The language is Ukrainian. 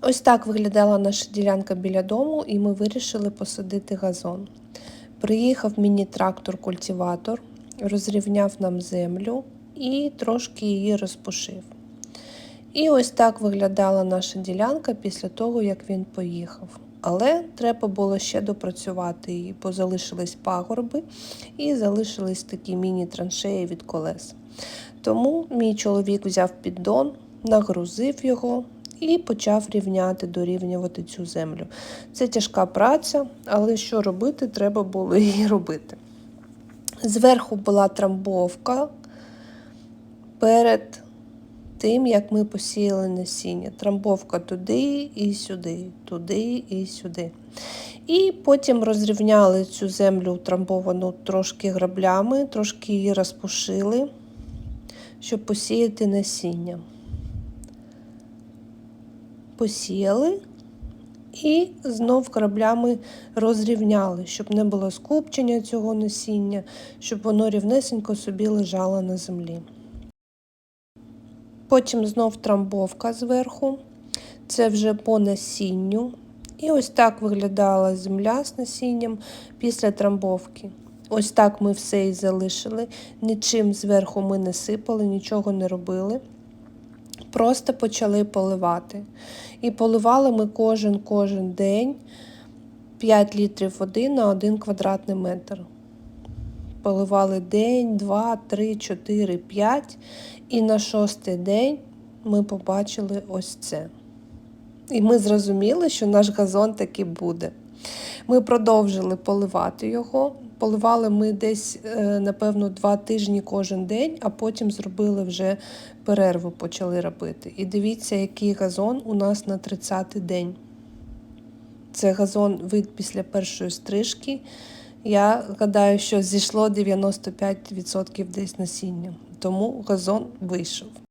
Ось так виглядала наша ділянка біля дому, і ми вирішили посадити газон. Приїхав міні-трактор-культиватор, розрівняв нам землю і трошки її розпушив. І ось так виглядала наша ділянка після того, як він поїхав. Але треба було ще допрацювати її, бо залишились пагорби і залишились такі міні-траншеї від колес. Тому мій чоловік взяв піддон, нагрузив його і почав рівняти, дорівнювати цю землю. Це тяжка праця, але що робити, треба було її робити. Зверху була трамбовка перед тим, як ми посіяли насіння. Трамбовка туди і сюди, туди і сюди. І потім розрівняли цю землю трамбовану трошки граблями, трошки її розпушили, щоб посіяти насіння. Посіяли і знов граблями розрівняли, щоб не було скупчення цього насіння, щоб воно рівнесенько собі лежало на землі. Потім знов трамбовка зверху, це вже по насінню. І ось так виглядала земля з насінням після трамбовки. Ось так ми все і залишили. Нічим зверху ми не сипали, нічого не робили. Просто почали поливати. І поливали ми кожен кожен день 5 літрів води на 1 квадратний метр. Поливали день, два, три, чотири, п'ять. І на шостий день ми побачили ось це. І ми зрозуміли, що наш газон таки буде. Ми продовжили поливати його. Поливали ми десь, е, напевно, два тижні кожен день, а потім зробили вже перерву, почали робити. І дивіться, який газон у нас на 30-й день. Це газон вид після першої стрижки. Я гадаю, що зійшло 95% десь насіння. Тому газон вийшов.